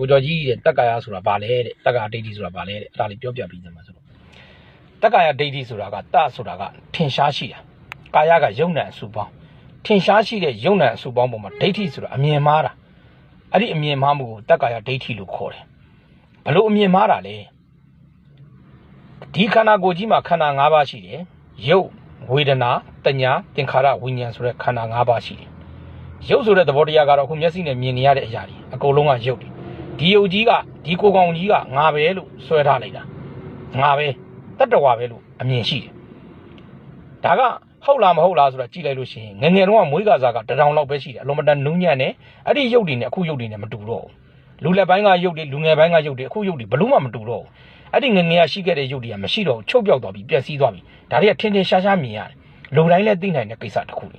ကိုကျော်ကြီးတဲ့တက္ကာယဆိုတာဘာလဲတဲ့တက္ကာယဒိဋ္ဌိဆိုတာဘာလဲတဲ့အဲ့ဒါလေးပြောပြပြီးသားမှာဆိုတော့တက္ကာယဒိဋ္ဌိဆိုတာကတဆိုတာကထင်ရှားရှိတာကာယကယုံနံအစုပေါင်းထင်ရှားရှိတဲ့ယုံနံအစုပေါင်းပေါ်မှာဒိဋ္ဌိဆိုတာအမြင်မှားတာအဲ့ဒီအမြင်မှားမှုကိုတက္ကာယဒိဋ္ဌိလို့ခေါ်တယ်ဘလို့အမြင်မှားတာလဲဒီခန္ဓာကိုယ်ကြီးမှာခန္ဓာ၅ပါးရှိတယ်ယုတ်ဝေဒနာတညာသင်္ခါရဝိညာဉ်ဆိုတဲ့ခန္ဓာ၅ပါးရှိတယ်ရုပ်ဆိုတဲ့သဘောတရားကတော့ခုမျက်စိနဲ့မြင်နေရတဲ့အရာတွေအကုန်လုံးကရုပ်တွေ ဒီရုပ်ကြီးကဒီကိုယ်ကောင်ကြီးကငါပဲလို့ဆွဲထားလိုက်တာငါပဲတတ္တဝါပဲလို့အမြင်ရှိတယ်ဒါကဟုတ်လားမဟုတ်လားဆိုတာကြည့်လိုက်လို့ရှိရင်ငယ်ငယ်တုန်းကမွေးကစားကတထောင်လောက်ပဲရှိတယ်အလုံးမတန်နူးညံ့တယ်အဲ့ဒီရုပ်တွေနဲ့အခုရုပ်တွေနဲ့မတူတော့ဘူးလူလက်ပိုင်းကရုပ်တွေလူငယ်ပိုင်းကရုပ်တွေအခုရုပ်တွေဘလို့မှမတူတော့ဘူးအဲ့ဒီငယ်ငယ်ကရှိခဲ့တဲ့ရုပ်တွေကမရှိတော့ဘူးချုပ်ပြောက်သွားပြီပျက်စီးသွားပြီဒါတွေကထင်ထင်ရှားရှားမြင်ရတယ်လူတိုင်းလည်းသိနိုင်တဲ့ကိစ္စတစ်ခုလေ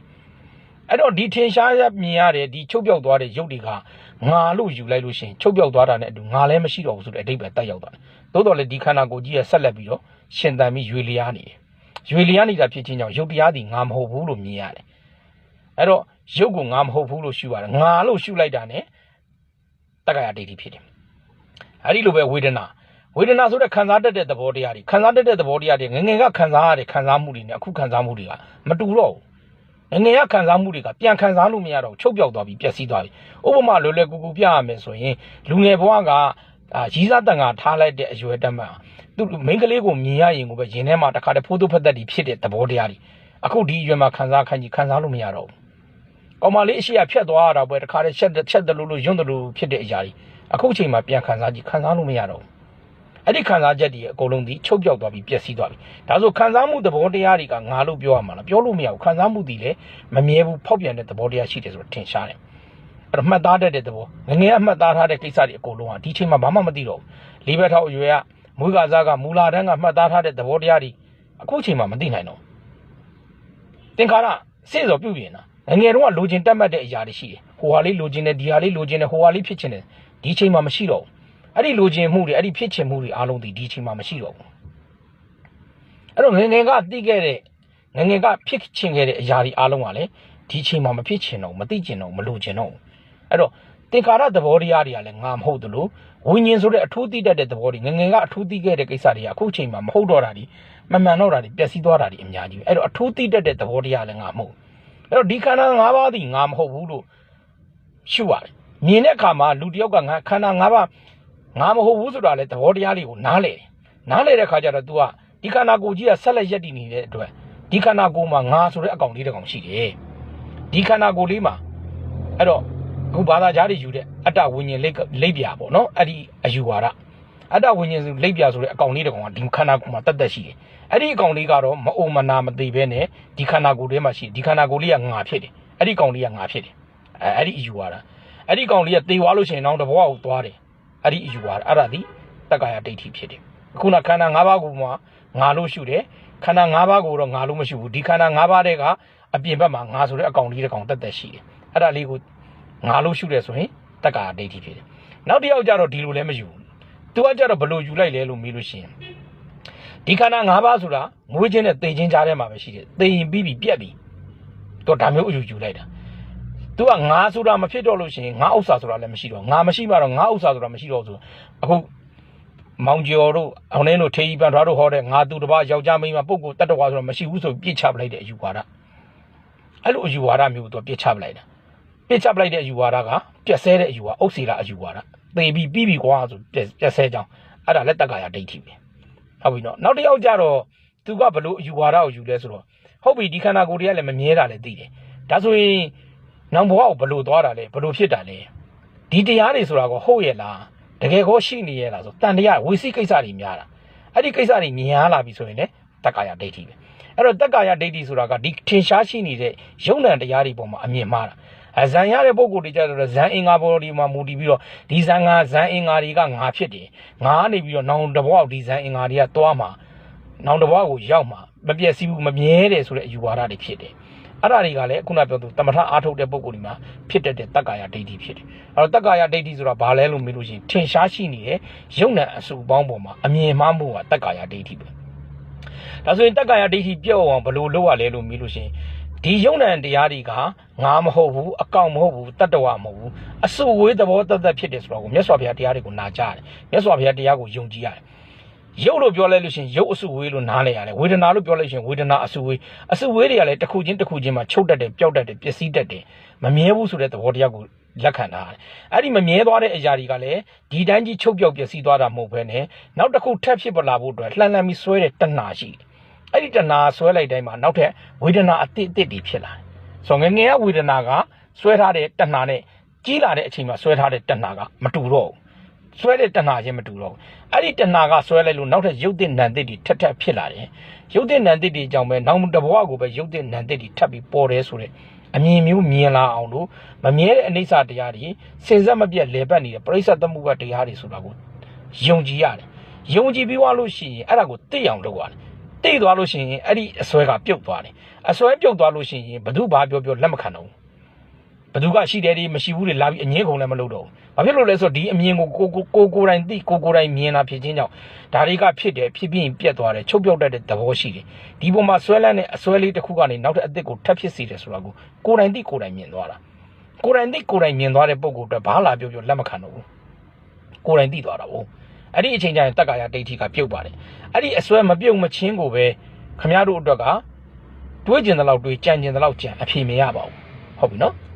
အဲ့တော့ဒီထင်ရှားရမြင်ရတဲ့ဒီချုပ်ပြောက်သွားတဲ့ရုပ်တွေက ငါလို့ယူလိုက်လို့ရှိရင်ချုပ်ပြောက်သွားတာနဲ့အတူငါလည်းမရှိတော့ဘူးဆိုတဲ့အဓိပ္ပာယ်တက်ရောက်သွားတယ်။သို့တော်လည်းဒီခန္ဓာကိုယ်ကြီးရဲ့ဆက်လက်ပြီးတော့ရှင်သန်ပြီးရွေလျားနေတယ်။ရွေလျားနေတာဖြစ်ချင်းကြောင့်ရုပ်တရားဒီငါမဟုတ်ဘူးလို့မြင်ရတယ်။အဲ့တော့ရုပ်ကငါမဟုတ်ဘူးလို့ရှုရတယ်။ငါလို့ရှုလိုက်တာနဲ့တက္ကရာဒိဋ္ဌိဖြစ်တယ်။အဲ့ဒီလိုပဲဝေဒနာဝေဒနာဆိုတဲ့ခံစားတတ်တဲ့သဘောတရားတွေခံစားတတ်တဲ့သဘောတရားတွေငယ်ငယ်ကခံစားရတဲ့ခံစားမှုတွေနဲ့အခုခံစားမှုတွေကမတူတော့ဘူး ငငယ်ရခံစားမှုတွေကပြန်ခံစားလို့မရတော့ဘူးချုပ်ပြောက်သွားပြီပျက်စီးသွားပြီဥပမာလွယ်လွယ်ကူကူပြရမယ်ဆိုရင်လူငယ်ဘဝကအာရီးစားတန်ကထားလိုက်တဲ့အရွယ်တက်မှသူမိန်းကလေးကိုမြင်ရရင်ကိုပဲရင်ထဲမှာတစ်ခါတည်းဖိုးတုဖက်သက်တီဖြစ်တဲ့သဘောတရားတွေအခုဒီအရွယ်မှာခံစားခံကြီးခံစားလို့မရတော့ဘူးကောင်မလေးအရှိရဖြတ်သွားရတာပဲတစ်ခါတည်းချက်ချက်တယ်လို့လို့ယွန်းတယ်လို့ဖြစ်တဲ့အရာတွေအခုအချိန်မှာပြန်ခံစားကြည့်ခံစားလို့မရတော့ဘူး အဲ့ဒီခံစားချက်တွေအကုန်လုံးဒီချုပ်ပြောက်သွားပြီးပျက်စီးသွားပြီဒါဆိုခံစားမှုသဘောတရားတွေကငါလို့ပြောရမှာလားပြောလို့မရဘူးခံစားမှုတွေလည်းမမြဲဘူးဖောက်ပြန်တဲ့သဘောတရားရှိတယ်ဆိုတော့ထင်ရှားတယ်အဲ့တော့မှတ်သားတတ်တဲ့သဘောငငယ်ကမှတ်သားထားတဲ့ကိစ္စတွေအကုန်လုံးကဒီချိန်မှာဘာမှမသိတော့ဘူးလေးဘက်ထောက်အရွယ်ကမွေးကစားကမူလာတန်းကမှတ်သားထားတဲ့သဘောတရားတွေအခုချိန်မှာမသိနိုင်တော့ဘူးသင်္ခါရစေ့စော်ပြုတ်ပြင်တာငငယ်တော့ကလိုချင်တက်မှတ်တဲ့အရာတွေရှိတယ်ဟိုဟာလေးလိုချင်တယ်ဒီဟာလေးလိုချင်တယ်ဟိုဟာလေးဖြစ်ချင်တယ်ဒီချိန်မှာမရှိတော့ဘူး အဲ့ဒီလိုချင်မှုတွေအဲ့ဒီဖြစ်ချင်မှုတွေအားလုံးဒီဒီချိန်မှာမရှိတော့ဘူးအဲ့တော့ငယ်ငယ်ကသိခဲ့တဲ့ငယ်ငယ်ကဖြစ်ချင်ခဲ့တဲ့အရာတွေအားလုံးကလည်းဒီချိန်မှာမဖြစ်ချင်တော့ဘူးမသိချင်တော့ဘူးမလိုချင်တော့ဘူးအဲ့တော့သင်္ခါရသဘောတရားတွေကလည်းငါမဟုတ်သလိုဝိညာဉ်ဆိုတဲ့အထူးသိတတ်တဲ့သဘောတွေငယ်ငယ်ကအထူးသိခဲ့တဲ့ကိစ္စတွေကအခုချိန်မှာမဟုတ်တော့တာဒီမမှန်တော့တာဒီပျက်စီးသွားတာဒီအများကြီးပဲအဲ့တော့အထူးသိတတ်တဲ့သဘောတရားလည်းငါမဟုတ်အဲ့တော့ဒီခန္ဓာ၅ပါးဒီငါမဟုတ်ဘူးလို့ရှုရတယ်မြင်တဲ့အခါမှာလူတစ်ယောက်ကငါခန္ဓာ၅ပါး ငါမဟုတ်ဘူးဆိုတာလေသဘောတရားလေးကိုနားလေတယ်နားလေတဲ့ခါကျတော့ तू ကဒီခန္ဓာကိုယ်ကြီးကဆက်လက်ရက်တည်နေတဲ့အတွက်ဒီခန္ဓာကိုယ်မှာငါဆိုတဲ့အကောင်လေးတစ်ကောင်ရှိတယ်ဒီခန္ဓာကိုယ်လေးမှာအဲ့တော့အခုဘာသာကြားတွေယူတဲ့အတ္တဝိညာဉ်လိပ်လိပ်ပြာပေါ့နော်အဲ့ဒီအယူဝါဒအတ္တဝိညာဉ်ဆိုလိပ်ပြာဆိုတဲ့အကောင်လေးတစ်ကောင်ကဒီခန္ဓာကိုယ်မှာတတ်တတ်ရှိတယ်အဲ့ဒီအကောင်လေးကတော့မအိုမနာမသိဘဲနဲ့ဒီခန္ဓာကိုယ်ထဲမှာရှိတယ်ဒီခန္ဓာကိုယ်လေးကငါဖြစ်တယ်အဲ့ဒီကောင်လေးကငါဖြစ်တယ်အဲအဲ့ဒီအယူဝါဒအဲ့ဒီကောင်လေးကသေသွားလို့ရှိရင်တော့တဘောကိုသွားတယ် အဲ့ဒီအယူဝါဒအဲ့ဒါဒီတက္ကာယဒိဋ္ဌိဖြစ်တယ်အခုနခန္ဓာ၅ပါးကိုမှငါလို့ရှုတယ်ခန္ဓာ၅ပါးကိုတော့ငါလို့မရှုဘူးဒီခန္ဓာ၅ပါးတဲ့ကအပြင်ဘက်မှာငါဆိုတဲ့အကောင်လေးတစ်ကောင်တက်တက်ရှိတယ်အဲ့ဒါလေးကိုငါလို့ရှုတယ်ဆိုရင်တက္ကာယဒိဋ္ဌိဖြစ်တယ်နောက်တစ်ယောက်ကျတော့ဒီလိုလည်းမယူဘူးသူကကျတော့ဘလို့ယူလိုက်လဲလို့မေးလို့ရှိရင်ဒီခန္ဓာ၅ပါးဆိုတာမွေးခြင်းနဲ့သေခြင်းကြားထဲမှာပဲရှိတယ်သေရင်ပြီးပြီပြက်ပြီတော့ဒါမျိုးအယူယူလိုက်တာ သူကငါဆိုတာမဖြစ်တော့လို့ရှိရင်ငါဥစ္စာဆိုတာလည်းမရှိတော့ငါမရှိမှတော့ငါဥစ္စာဆိုတာမရှိတော့ဆိုအခုမောင်ကျော်တို့အောင်နေတို့ထေကြီးပန်ထွားတို့ဟောတဲ့ငါသူတစ်ပါးယောက်ျားမိန်းမပုဂ္ဂိုလ်တတ္တဝါဆိုတာမရှိဘူးဆိုပြစ်ချပလိုက်တဲ့အယူဝါဒအဲ့လိုအယူဝါဒမျိုးသူကပြစ်ချပလိုက်တာပြစ်ချပလိုက်တဲ့အယူဝါဒကပြက်ဆဲတဲ့အယူဝါအုပ်စီလာအယူဝါဒသေပြီးပြီးပြီကွာဆိုပြက်ပြက်ဆဲကြောင်းအဲ့ဒါလက်တက္ကရာဒိဋ္ဌိပဲဟုတ်ပြီနော်နောက်တစ်ယောက်ကြတော့သူကဘလို့အယူဝါဒကိုယူလဲဆိုတော့ဟုတ်ပြီဒီခန္ဓာကိုယ်တွေကလည်းမမြဲတာလည်းသိတယ်ဒါဆိုရင် နောင်ဘဝကိုဘလို့သွားတာလဲဘလို့ဖြစ်တာလဲဒီတရားတွေဆိုတာကဟုတ်ရဲ့လားတကယ်ကိုရှိနေရဲ့လားဆိုတန်တရားဝိသိကိစ္စတွေများတာအဲ့ဒီကိစ္စတွေမြင်ရလာပြီဆိုရင်လေတက္ကာယဒိဋ္ဌိပဲအဲ့တော့တက္ကာယဒိဋ္ဌိဆိုတာကဒီထင်ရှားရှိနေတဲ့ယုံ nant တရားတွေပေါ်မှာအမြင်မှားတာအဇံရတဲ့ပုံကိုယ်တွေကြတော့ဇန်အင်္ဂါပေါ်ဒီမှာမူတည်ပြီးတော့ဒီဇန်ကဇန်အင်္ဂါတွေကငါဖြစ်တယ်ငါကနေပြီးတော့နောင်တဘဝဒီဇန်အင်္ဂါတွေကတွားမှာနောင်တဘဝကိုရောက်မှာမပြည့်စည်ဘူးမမြဲတယ်ဆိုတဲ့အယူဝါဒတွေဖြစ်တယ် အဲ့ဒါတွေကလည်းခုနပြောသူတမထအားထုတ်တဲ့ပုံကိုယ်ဒီမှာဖြစ်တတ်တဲ့တက္ကာယဒိဋ္ဌိဖြစ်တယ်။အဲ့တော့တက္ကာယဒိဋ္ဌိဆိုတာဘာလဲလို့မေးလို့ရှိရင်ထင်ရှားရှိနေတဲ့ယုံနဲ့အစုပေါင်းပေါ်မှာအမြင်မှားမှုကတက္ကာယဒိဋ္ဌိပဲ။ဒါဆိုရင်တက္ကာယဒိဋ္ဌိပြော့အောင်ဘယ်လိုလုပ်ရလဲလို့မေးလို့ရှိရင်ဒီယုံနံတရားတွေကငါမဟုတ်ဘူးအကောင်မဟုတ်ဘူးတတ္တဝမဟုတ်ဘူးအစုဝေးသဘောတသက်ဖြစ်တယ်ဆိုတော့ကိုမြတ်စွာဘုရားတရားတွေကိုနာကြတယ်မြတ်စွာဘုရားတရားကိုယုံကြည်ရတယ် ရုပ်လို့ပြောလိုက်လို့ရှိရင်ရုပ်အစုဝေးလို့နားလဲရတယ်ဝေဒနာလို့ပြောလိုက်ရှင်ဝေဒနာအစုဝေးအစုဝေးတွေကလည်းတစ်ခုချင်းတစ်ခုချင်းမှာချုပ်တတ်တယ်ပျောက်တတ်တယ်ပျက်စီးတတ်တယ်မမြဲဘူးဆိုတဲ့သဘောတရားကိုလက်ခံထားတယ်အဲ့ဒီမမြဲသွားတဲ့အရာတွေကလည်းဒီတိုင်းကြီးချုပ်ပျောက်ပျက်စီးသွားတာမဟုတ်ဘဲနဲ့နောက်တစ်ခုထပ်ဖြစ်ပလာဖို့အတွက်လှန်လှန်ပြီးဆွဲတဲ့တဏှာရှိတယ်အဲ့ဒီတဏှာဆွဲလိုက်တိုင်းမှာနောက်ထပ်ဝေဒနာအတိအသစ်တွေဖြစ်လာတယ်ဆိုတော့ငယ်ငယ်ကဝေဒနာကဆွဲထားတဲ့တဏှာနဲ့ကြီးလာတဲ့အချိန်မှာဆွဲထားတဲ့တဏှာကမတူတော့ဘူး ဆွဲတဲ့တဏှာချင်းမတူတော့ဘူးအဲ့ဒီတဏှာကဆွဲလိုက်လို့နောက်ထပ်ရုပ်တဲ့နံတစ်တွေထပ်ထပ်ဖြစ်လာတယ်ရုပ်တဲ့နံတစ်တွေကြောင့်ပဲနောက်တဘဝကိုပဲရုပ်တဲ့နံတစ်တွေထပ်ပြီးပေါ်တယ်ဆိုတဲ့အမြင်မျိုးမြင်လာအောင်လို့မမြဲတဲ့အနိစ္စတရားတွေစင်စက်မပြတ်လဲပတ်နေတဲ့ပြိဿသမုပ္ပါတရားတွေဆိုတာကိုယုံကြည်ရတယ်ယုံကြည်ပြီးသွားလို့ရှိရင်အဲ့ဒါကိုသိအောင်လုပ်ရတယ်သိသွားလို့ရှိရင်အဲ့ဒီအစွဲကပြုတ်သွားတယ်အစွဲပြုတ်သွားလို့ရှိရင်ဘသူဘာပြောပြောလက်မခံတော့ဘူး ဘသူကရှိတယ်ဒီမရှိဘူးတွေလာပြီးအငင်းကုန်လည်းမလုပ်တော့ဘူး။ဘာဖြစ်လို့လဲဆိုတော့ဒီအမြင်ကိုကိုကိုကိုကိုယ်တိုင်သိကိုကိုယ်တိုင်မြင်တာဖြစ်ချင်းကြောင့်ဒါတွေကဖြစ်တယ်ဖြစ်ပြီးရင်ပြတ်သွားတယ်ချုပ်ပြောက်တတ်တဲ့သဘောရှိတယ်။ဒီပုံမှာဆွဲလန်းတဲ့အဆွဲလေးတစ်ခုကနေနောက်ထပ်အသစ်ကိုထပ်ဖြစ်စေတယ်ဆိုတာကိုကိုယ်တိုင်သိကိုယ်တိုင်မြင်သွားတာ။ကိုယ်တိုင်သိကိုယ်တိုင်မြင်သွားတဲ့ပုံကိုအတွက်ဘာလာပြောပြောလက်မခံတော့ဘူး။ကိုယ်တိုင်သိသွားတာ哦။အဲ့ဒီအချိန်ကျရင်တက္ကာယဒိဋ္ဌိကပြုတ်ပါတယ်။အဲ့ဒီအဆွဲမပြုတ်မချင်းကိုပဲခမည်းတော်အတွက်ကတွေးကျင်တဲ့လောက်တွေးကြံကျင်တဲ့လောက်ကြံအဖြေမရပါဘူး။ဟုတ်ပြီနော်။